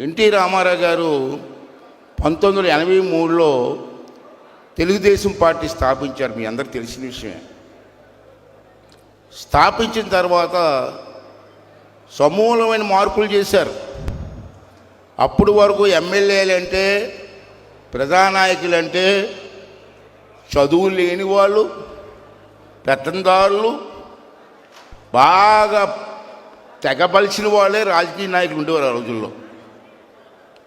NT Ramarao గారు పంతొమ్మిది వందల ఎనభై మూడులో తెలుగుదేశం పార్టీ స్థాపించారు. మీ అందరికి తెలిసిన విషయమే. స్థాపించిన తర్వాత సమూలమైన మార్పులు చేశారు. అప్పుడు వరకు ఎమ్మెల్యేలు అంటే ప్రజానాయకులు అంటే చదువు లేని వాళ్ళు పెత్తందారులు బాగా తెగబలిసిన వాళ్ళే రాజకీయ నాయకులు ఉండేవారు ఆ రోజుల్లో.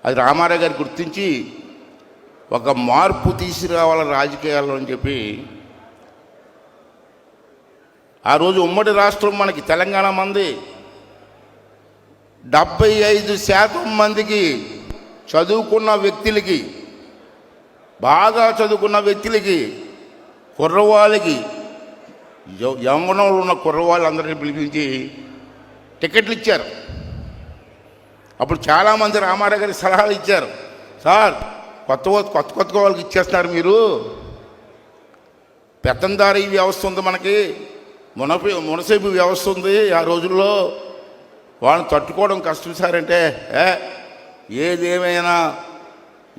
అది రామారావు గారు గుర్తించి ఒక మార్పు తీసుకురావాల రాజకీయాల్లో అని చెప్పి ఆ రోజు ఉమ్మడి రాష్ట్రం మనకి తెలంగాణ మంది డెబ్బై ఐదు శాతం మందికి చదువుకున్న వ్యక్తులకి బాగా చదువుకున్న వ్యక్తులకి కుర్రవాళ్ళకి యౌ- యవ్వనంలో ఉన్న కుర్రవాళ్ళందరినీ పిలిపించి టికెట్లు ఇచ్చారు. అప్పుడు చాలామంది రామారావు గారి సలహాలు ఇచ్చారు. సార్ కొత్త కొత్త కొత్త వాళ్ళకి ఇచ్చేస్తున్నారు మీరు. పెత్తందారీ వ్యవస్థ ఉంది మనకి. మునపి మునసేపు వ్యవస్థ ఉంది ఆ రోజుల్లో. వాళ్ళని తట్టుకోవడం కష్టం సార్ అంటే ఏ ఏదేమైనా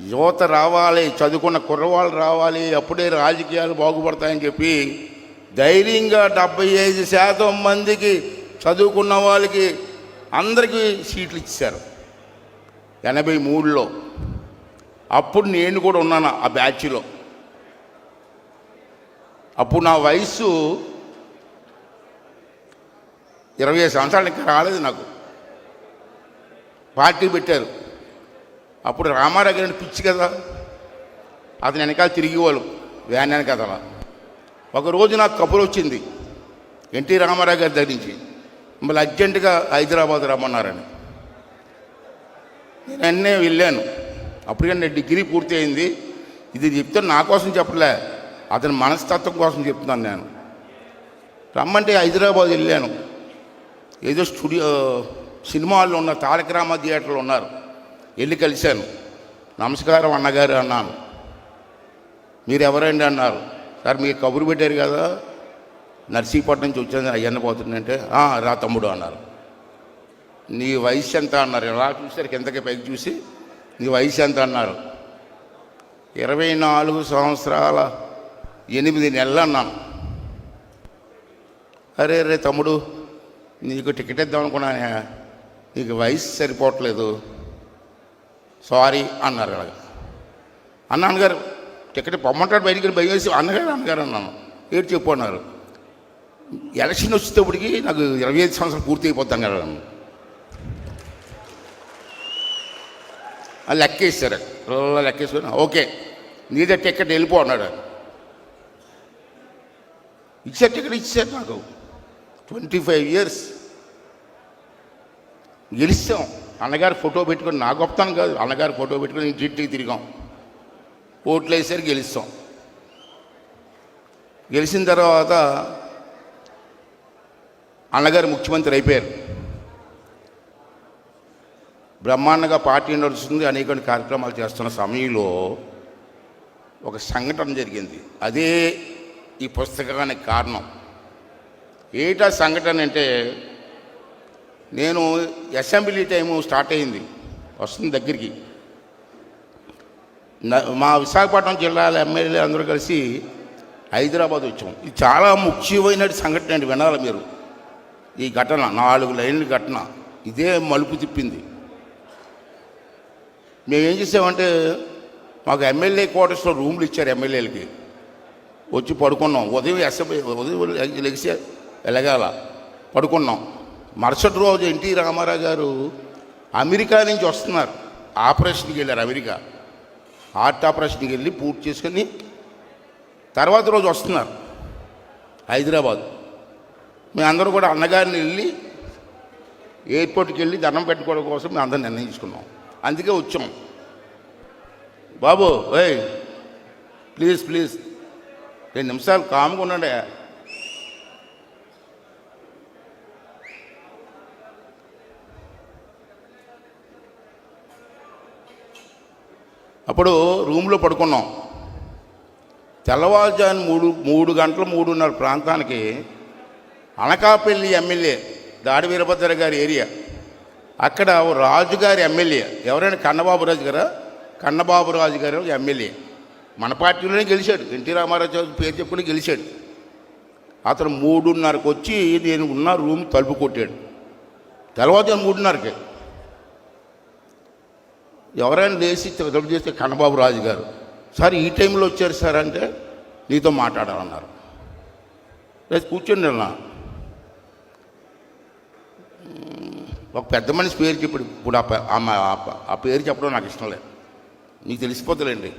యువత రావాలి చదువుకున్న కుర్రవాళ్ళు రావాలి అప్పుడే రాజకీయాలు బాగుపడతాయని చెప్పి ధైర్యంగా డెబ్బై ఐదు శాతం మందికి చదువుకున్న వాళ్ళకి అందరికీ సీట్లు ఇచ్చారు. ఎనభై మూడులో. అప్పుడు నేను కూడా ఉన్నాను ఆ బ్యాచ్లో. అప్పుడు నా వయసు ఇరవై ఐదు సంవత్సరాలు ఇంకా రాలేదు నాకు. పార్టీ పెట్టారు. అప్పుడు రామారావు గారిని పిచ్చి కదా. అతని వెనకాల తిరిగేవాళ్ళు వ్యాన్ వెనకాల. ఒకరోజు నాకు కబురు వచ్చింది ఎన్టీ రామారావు గారి దగ్గర నుంచి. మళ్ళీ అర్జెంటుగా హైదరాబాద్ రమ్మన్నారని. నేను అన్నే వెళ్ళాను. అప్పటికే నేను డిగ్రీ పూర్తి అయింది. ఇది చెప్తే నా కోసం చెప్పలే. అతని మనస్తత్వం కోసం చెప్తున్నాను నేను. రమ్మంటే హైదరాబాద్ వెళ్ళాను. ఏదో స్టూడియో సినిమాల్లో ఉన్న తారక రామ థియేటర్లో ఉన్నారు. వెళ్ళి కలిశాను. నమస్కారం అన్నగారు అన్నాను. మీరు ఎవరండి అన్నారు. సార్ మీరు కబురు పెట్టారు కదా. నర్సీపట్నం నుంచి వచ్చాను అయ్యన్న పోతుందంటే రా తమ్ముడు అన్నారు. నీ వయసు ఎంత? అన్నారు. ఎలా చూసారు కిందకి పైకి చూసి నీ వయసు ఎంత? అన్నారు. ఇరవై నాలుగు సంవత్సరాల ఎనిమిది నెలలు అన్నాను. అరే రే తమ్ముడు నీకు టికెట్ ఇద్దాం అనుకున్నానే నీకు వయసు సరిపోవట్లేదు. సారీ అన్నారు అలాగ అన్న అన్నగారు టికెట్ పొమ్మంటాడు బయటికి భయం వేసి అన్నగారు అన్నగారు అన్నాను. ఏడు చెప్పు అన్నారు. ఎలక్షన్ వచ్చేటప్పటికి నాకు ఇరవై ఐదు సంవత్సరాలు పూర్తి అయిపోతాం కదా. అది లెక్కేసారు రోజుల్లో ఓకే నీదే టికెట్ వెళ్ళిపో అన్నాడు. ఇచ్చారు టికెట్ ఇచ్చారు నాకు. Twenty five years. గెలిస్తాం. అన్నగారు ఫోటో పెట్టుకొని నా గొప్పతనం కాదు అన్నగారు ఫోటో పెట్టుకొని ఇంటికి తిరిగాం. ఓట్లు వేసారు గెలుస్తాం. గెలిచిన తర్వాత అన్నగారు ముఖ్యమంత్రి అయిపోయారు. బ్రహ్మాండంగా పార్టీ నడుస్తుంది అనేక కార్యక్రమాలు చేస్తున్న సమయంలో ఒక సంఘటన జరిగింది. అదే ఈ పుస్తకానికి కారణం. ఏటా సంఘటన అంటే నేను అసెంబ్లీ టైము స్టార్ట్ అయింది వస్తుంది దగ్గరికి. మా విశాఖపట్నం జిల్లాల ఎమ్మెల్యే అందరూ కలిసి హైదరాబాద్ వచ్చాం. ఇది చాలా ముఖ్యమైన సంఘటన అండి వినాలి మీరు. ఈ ఘటన నాలుగు లైన్ల ఘటన ఇదే మలుపు తిప్పింది. మేము ఏం చేసామంటే మాకు ఎమ్మెల్యే క్వార్టర్స్లో రూమ్లు ఇచ్చారు ఎమ్మెల్యేలకి. వచ్చి పడుకున్నాం. ఉదయం అసెంబ్లీ ఉదయం లెగిసి ఎలగాల పడుకున్నాం. మరుసటి రోజు ఎన్టీ రామారావు గారు అమెరికా నుంచి వస్తున్నారు. ఆపరేషన్కి వెళ్ళారు అమెరికా. హార్ట్ ఆపరేషన్కి వెళ్ళి పూర్తి చేసుకొని తర్వాత రోజు వస్తున్నారు హైదరాబాద్. మేమందరూ కూడా అన్నగారిని వెళ్ళి ఎయిర్పోర్ట్కి వెళ్ళి దండం పెట్టుకోవడం కోసం మేము అందరం నిర్ణయించుకున్నాం. అందుకే వచ్చాం. బాబు ఏయ్ ప్లీజ్ ప్లీజ్. రెండు నిమిషాలు కామ్గా ఉండండి. అప్పుడు రూమ్లో పడుకున్నాం. తెల్లవారుజాము మూడు మూడు గంటల మూడున్నర ప్రాంతానికి అనకాపల్లి ఎమ్మెల్యే దాడి వీరభద్ర గారి ఏరియా. అక్కడ ఓ రాజుగారి ఎమ్మెల్యే. ఎవరైనా కన్నబాబు రాజు గారా? కన్నబాబు రాజు గారు ఎమ్మెల్యే. మన పార్టీలోనే గెలిచాడు. ఎన్టీ రామారావు చౌదరి పేరు చెప్పుకుని గెలిచాడు. అతను మూడున్నరకు వచ్చి నేను ఉన్న రూమ్ తలుపు కొట్టాడు. తర్వాత మూడున్నరకి. ఎవరైనా లేచి తలుపు చేస్తే కన్నబాబు రాజు గారు. సార్ ఈ టైంలో వచ్చారు సార్ అంటే నీతో మాట్లాడాలన్నారు. లేదు అన్నా నిన్న ఒక పెద్ద మనిషి పేరు చెప్పాడు ఇప్పుడు ఆ ఆ పేరు చెప్పడం నాకు ఇష్టం లేదు. నీకు తెలిసిపోతుందండి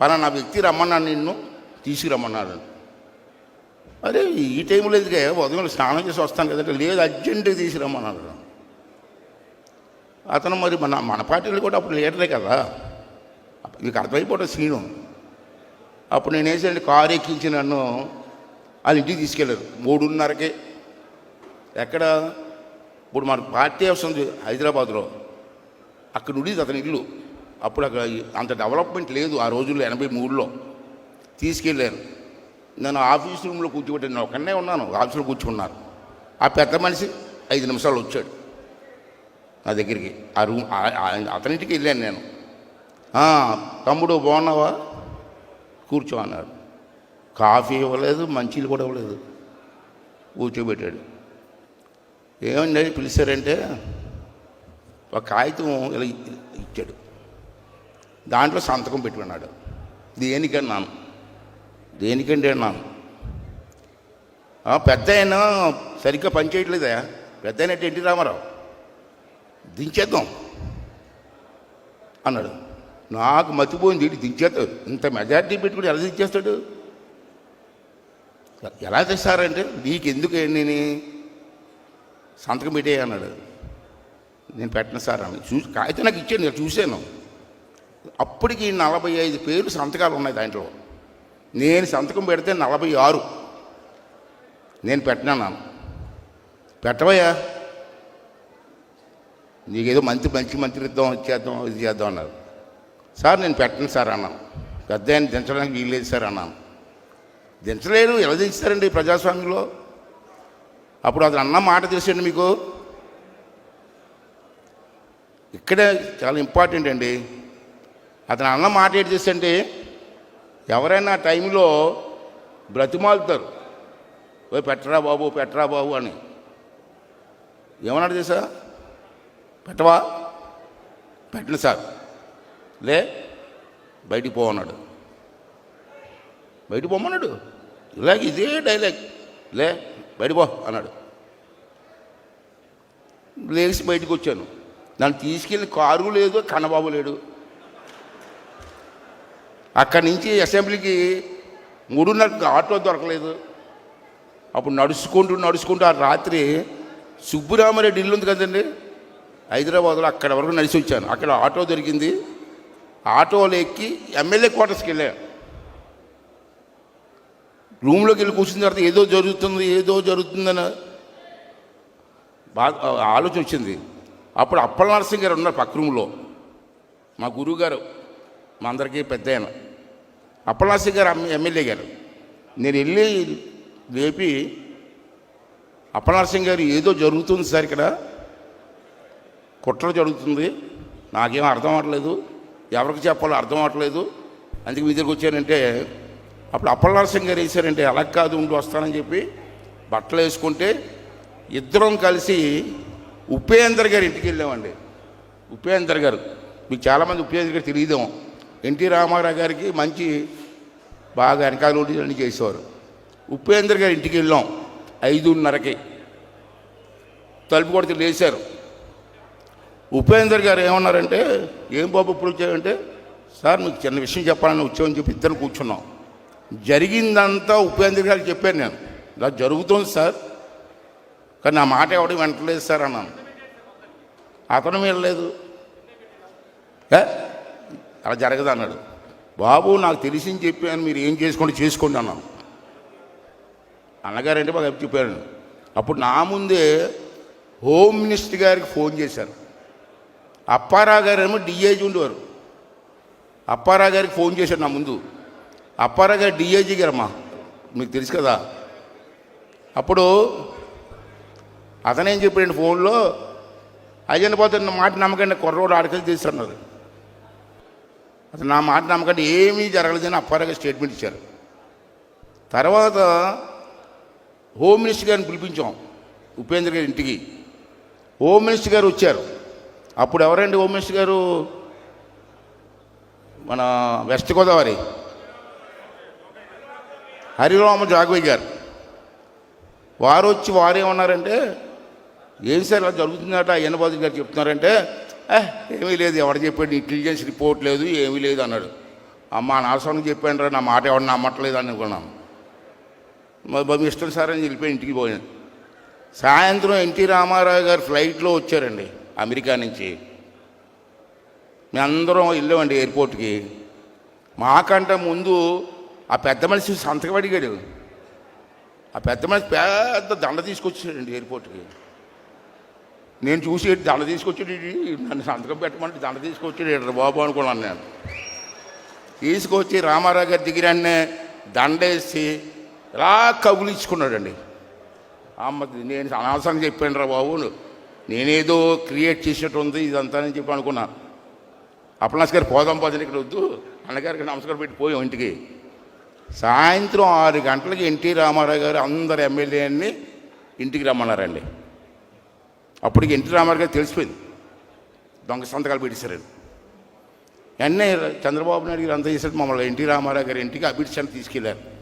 పలానా వ్యక్తి రమ్మన్నాను నిన్ను తీసుకురమ్మన్నాడు. అరే ఈ టైంలో ఎందుకే? ఉదయం స్నానం చేసి వస్తాను కదంటే లేదు అర్జెంటుగా తీసుకురమ్మన్నాడు. అతను మరి మన మన పార్టీలు కూడా అప్పుడు లీడరే కదా. మీకు అర్థమైపోవడం సీను. అప్పుడు నేను వేసండి కారు ఎక్కించి నన్ను వాళ్ళ ఇంటికి తీసుకెళ్ళారు. మూడున్నరకే. ఎక్కడ? ఇప్పుడు మన పార్టీ హౌస్ ఉంది హైదరాబాద్లో. అక్కడ ఉండేది అతని ఇల్లు. అప్పుడు అక్కడ అంత డెవలప్మెంట్ లేదు ఆ రోజుల్లో ఎనభై మూడులో. తీసుకెళ్ళాను నేను ఆఫీస్ రూమ్లో కూర్చోబెట్టాను. నేను ఒకనే ఉన్నాను. ఆఫీస్లో కూర్చుకున్నారు ఆ పెద్ద మనిషి ఐదు నిమిషాలు వచ్చాడు. నా దగ్గరికి. ఆ రూమ్ అతనింటికి వెళ్ళాను నేను. తమ్ముడు బాగున్నావా? కూర్చో అన్నాడు. కాఫీ ఇవ్వలేదు మంచిలు కూడా ఇవ్వలేదు. కూర్చోబెట్టాడు. ఏమండి పిలిచారంటే ఒక కాగితం ఇలా ఇచ్చాడు. దాంట్లో సంతకం పెట్టుకున్నాడు. దేనికన్నాను దేనికండి అన్నాను పెద్ద ఆయన సరిగ్గా పనిచేయట్లేదా పెద్ద ఆయన ఎన్టీ రామారావు? దించేద్దాం అన్నాడు. నాకు మతిపోయింది వీడు దించేస్తాడు ఇంత మెజారిటీ పెట్టుకుని ఎలా దించేస్తాడు? ఎలా తెస్తారంటే నీకు ఎందుకు నేను సంతకం పెట్టే అన్నాడు. నేను పెట్టను సార్ అని చూసి కాగితం నాకు ఇచ్చాను నేను చూశాను. అప్పటికి నలభై ఐదు పేర్లు సంతకాలు ఉన్నాయి దాంట్లో. నేను సంతకం పెడితే నలభై ఆరు నేను పెట్టినాను పెట్టవయ్యా. నీకేదో మంత్రి మంచి మంత్రి ఇద్దాం ఇది చేద్దాం ఇది చేద్దాం అన్నారు. సార్ నేను పెట్టను సార్ అన్నాను. పెద్ద ఆయన దించడానికి వీల్లేదు సార్ అన్నాను. దించలేరు ఎలా దించుతారండి ప్రజాస్వామ్యంలో? అప్పుడు అతను అన్న మాట తెలిసండి మీకు? ఇక్కడే చాలా ఇంపార్టెంట్ అండి. అతను అన్న మాట ఏంటి తెలుసంటే ఎవరైనా టైంలో బ్రతిమాలుతారు. ఓ పెట్టరా బాబు పెట్టరా బాబు అని. ఏమన్నాడు తెలుసా? పెట్టవా? పెట్టను సార్. లే బయటికి పోమన్నాడు బయటికి పోమన్నాడు? ఇలాగ ఇదే డైలాగ్. లే బయటపో అన్నాడు. లేచి బయటికి వచ్చాను. నన్ను తీసుకెళ్ళిన కారు లేదు కన్నబాబు లేడు. అక్కడి నుంచి అసెంబ్లీకి మూడున్నరకు ఆటో దొరకలేదు. అప్పుడు నడుచుకుంటూ నడుచుకుంటూ ఆ రాత్రి సుబ్బురామరెడ్డి ఇల్లు ఉంది కదండి. హైదరాబాద్లో అక్కడ వరకు నడిచి వచ్చాను. అక్కడ ఆటో దొరికింది. ఆటోలో ఎక్కి ఎమ్మెల్యే క్వార్టర్స్కి వెళ్ళాను. రూమ్లోకి వెళ్ళి కూర్చున్న తర్వాత ఏదో జరుగుతుంది ఏదో జరుగుతుందని బాగా ఆలోచన వచ్చింది. అప్పుడు అప్పల నరసింహ గారు ఉన్నారు పక్క రూమ్లో. మా గురువు గారు మా అందరికీ పెద్ద ఆయన. అప్పల నరసింహ గారు ఎమ్మెల్యే గారు. నేను వెళ్ళి లేపి అప్పల నరసింహ గారు ఏదో జరుగుతుంది సార్ ఇక్కడ. కుట్ర జరుగుతుంది. నాకేం అర్థం అవ్వట్లేదు. ఎవరికి చెప్పాలో అర్థం అవ్వట్లేదు. అందుకే మీ దగ్గరికి వచ్చానంటే అప్పుడు అప్పలనరసింహ గారు వేశారంటే అలా కాదు ఉండి వస్తానని చెప్పి బట్టలు వేసుకుంటే ఇద్దరం కలిసి ఉపేంద్ర గారి ఇంటికి వెళ్ళామండి. ఉపేంద్ర గారు మీకు చాలామంది ఉపేంద్ర గారు తెలియదేమో. ఎన్టీ రామారావు గారికి మంచి బాగా వెనకాల ఉండి అన్ని చేసేవారు. ఉపేంద్ర గారి ఇంటికి వెళ్ళాం ఐదున్నరకి. తలుపు కొడితే లేచారు. ఉపేంద్ర గారు ఏమన్నారంటే ఏం బాబు ఇప్పుడు వచ్చారంటే సార్ మీకు చిన్న విషయం చెప్పాలని వచ్చామని చెప్పి ఇద్దరు కూర్చున్నాం. జరిగిందంతా ఉపేంద్ర గారికి చెప్పాను నేను. ఇలా జరుగుతుంది సార్. కానీ నా మాట ఎవడు వెంటలేదు సార్ అన్నాను. అతను వెళ్ళలేదు అలా జరగదు అన్నాడు. బాబు నాకు తెలిసింది చెప్పాను మీరు ఏం చేసుకోండి చేసుకోండి అన్నాను. అన్నగారంటే మాకు చెప్పాను అప్పుడు నా ముందే హోమ్ మినిస్టర్ గారికి ఫోన్ చేశారు. అప్పారావు గారు ఏమో ఉండేవారు. అప్పారావు గారికి ఫోన్ చేశాడు నా ముందు. అప్పారావు గారు డిఐజీ గారమ్మా. మీకు తెలుసు కదా. అప్పుడు అతనేం చెప్పాడు ఫోన్లో? అయ్యని పోతే మాట నమ్మకండి కుర్రోడు ఆడకలు తీస్తున్నారు అతను నా మాట నమ్మకండి ఏమీ జరగలేదని అప్పారాగా స్టేట్మెంట్ ఇచ్చారు. తర్వాత హోమ్ మినిస్టర్ గారిని పిలిపించాం ఉపేంద్ర గారి ఇంటికి. హోమ్ మినిస్టర్ గారు వచ్చారు. అప్పుడు ఎవరండి హోమ్ మినిస్టర్ గారు? మన వెస్ట్ గోదావరి. హరిరామ జాగవయ్య గారు. వారు వచ్చి వారేమన్నారంటే ఏం సార్ ఇలా జరుగుతుందట? అయ్యన్నబాబు గారు చెప్తున్నారంటే ఏమీ లేదు ఎవరు చెప్పాడు ఇంటెలిజెన్స్ రిపోర్ట్ లేదు ఏమీ లేదు అన్నాడు. అమ్మ నాశనం చెప్పాను రా నా మాట ఎవరు నమ్మట్లేదు అని అనుకున్నాను మరి బాబు ఇష్టం సార్ అని చెప్పి ఇంటికి పోయాను సాయంత్రం ఎన్టీ రామారావు గారు ఫ్లైట్లో వచ్చారండి అమెరికా నుంచి. మేమందరం వెళ్ళామండి ఎయిర్పోర్ట్కి. మాకంటే ముందు ఆ పెద్ద మనిషి సంతకం అడిగాడు. ఆ పెద్ద మనిషి పెద్ద దండ తీసుకొచ్చాడండి ఎయిర్పోర్ట్కి. నేను చూసి దండ తీసుకొచ్చాడు నన్ను సంతకం పెట్టమంటే దండ తీసుకొచ్చాడు బాబు అనుకున్నాను నేను తీసుకొచ్చి రామారావు గారి దగ్గరనే దండేసి ఇలా కబులించుకున్నాడండి అమ్మ నేను అనవసరం చెప్పాను రా బాబు. నేనేదో క్రియేట్ చేసేట్టు ఉంది ఇదంతా అని చెప్పి అనుకున్నా. అప్పలాస్ గారు పోదాం పోదని ఇక్కడ వద్దు. అన్నగారికి నమస్కారం పెట్టి పోయాం ఇంటికి. సాయంత్రం ఆరు గంటలకి ఎన్టీ రామారావు గారు అందరు ఎమ్మెల్యేని ఇంటికి రమ్మన్నారండి. అప్పటికి ఎన్టీ రామారావు గారు తెలిసిపోయింది. దొంగ సంతకాలు పెట్టేశారండి వెంటనే చంద్రబాబు నాయుడు గారు అంత చేశారు మమ్మల్ని ఎన్టీ రామారావు గారి ఇంటికి అభిడిషన్ తీసుకెళ్ళారు.